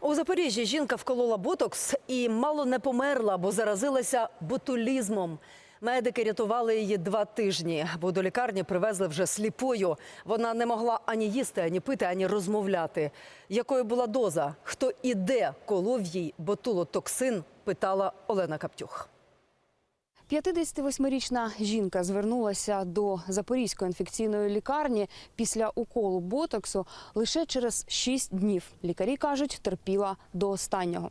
У Запоріжжі жінка вколола ботокс і мало не померла, бо заразилася ботулізмом. Медики рятували її два тижні, бо до лікарні привезли вже сліпою. Вона не могла ані їсти, ані пити, ані розмовляти. Якою була доза? Хто і де колов їй ботулотоксин? Питала Олена Каптюх. 58-річна жінка звернулася до Запорізької інфекційної лікарні після уколу ботоксу лише через 6 днів. Лікарі кажуть, терпіла до останнього.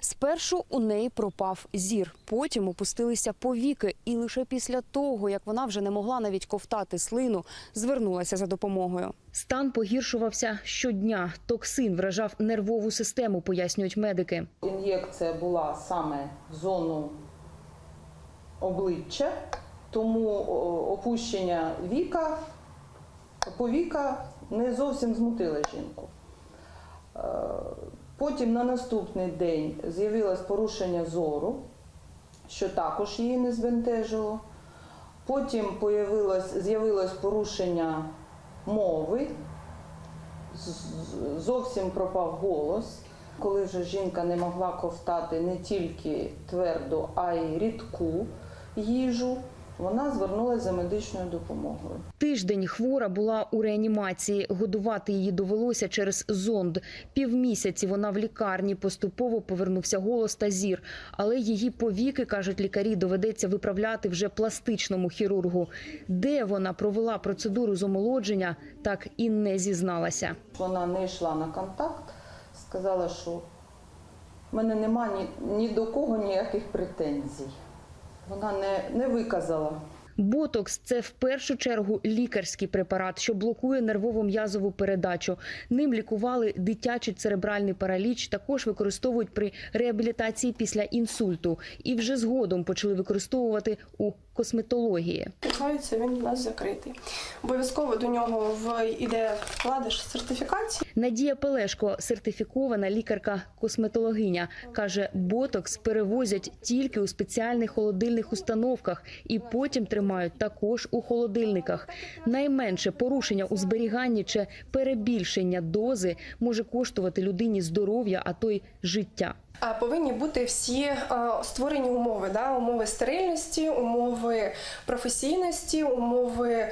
Спершу у неї пропав зір, потім опустилися повіки, і лише після того, як вона вже не могла навіть ковтати слину, звернулася за допомогою. Стан погіршувався щодня. Токсин вражав нервову систему, пояснюють медики. Ін'єкція була саме в зону обличчя, тому опущення віка, повіка не зовсім змутили жінку. Е, Потім на наступний день з'явилось порушення зору, що також її не збентежило. Потім з'явилось порушення мови, зовсім пропав голос. Коли вже жінка не могла ковтати не тільки тверду, а й рідку їжу, вона звернулася за медичною допомогою. Тиждень хвора була у реанімації. Годувати її довелося через зонд. Півмісяці вона в лікарні. Поступово повернувся голос та зір. Але її повіки, кажуть лікарі, доведеться виправляти вже пластичному хірургу. Де вона провела процедуру з омолодження, так і не зізналася. Вона не йшла на контакт, сказала, що в мене нема ні, ні до кого ніяких претензій. Вона не, не виказала. Ботокс це в першу чергу лікарський препарат, що блокує нервово-м'язову передачу. Ним лікували дитячий церебральний параліч. Також використовують при реабілітації після інсульту. І вже згодом почали використовувати у косметології. Відбувається він у нас закритий. Обов'язково до нього в іде вкладиш сертифікацію. Надія Пелешко, сертифікована лікарка-косметологиня, каже, ботокс перевозять тільки у спеціальних холодильних установках і потім тримають також у холодильниках. Найменше порушення у зберіганні чи перебільшення дози може коштувати людині здоров'я, а то й життя. Повинні бути всі е, створені умови, да? умови стерильності, умови професійності, умови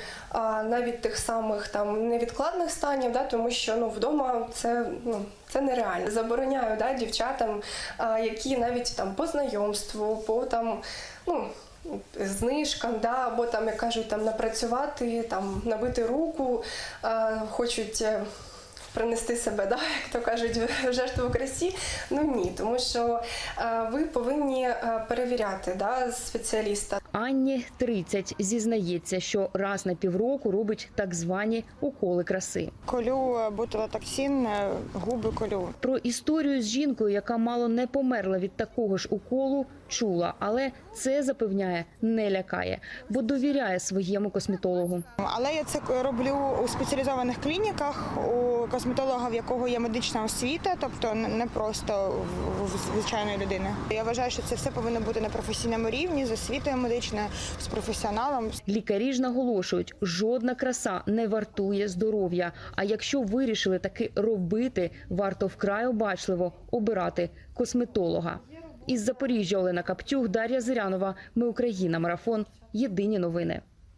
навіть тих самих там невідкладних станів, да? тому що ну вдома це ну. Це нереально. Забороняю да, дівчатам, які навіть там по знайомству, по там, ну, знижкам, да, або там, як кажуть, там напрацювати, там набити руку, е, хочуть. Принести себе, да, як то кажуть, в жертву красі. Ну ні, тому що е, ви повинні е, перевіряти да, спеціаліста. Анні 30 зізнається, що раз на півроку робить так звані уколи краси. Колю е, ботулотоксин, губи колю. Про історію з жінкою, яка мало не померла від такого ж уколу, чула, але це запевняє, не лякає, бо довіряє своєму косметологу. Але я це роблю у спеціалізованих клініках, у косметолога, в якого є медична освіта, тобто не просто звичайної людини. Я вважаю, що це все повинно бути на професійному рівні, з освітою медичною, з професіоналом. Лікарі ж наголошують, жодна краса не вартує здоров'я. А якщо вирішили таки робити, варто вкрай обачливо обирати косметолога. Із Запоріжжя Олена Каптюх, Дар'я Зирянова. Ми Україна. Марафон. Єдині новини.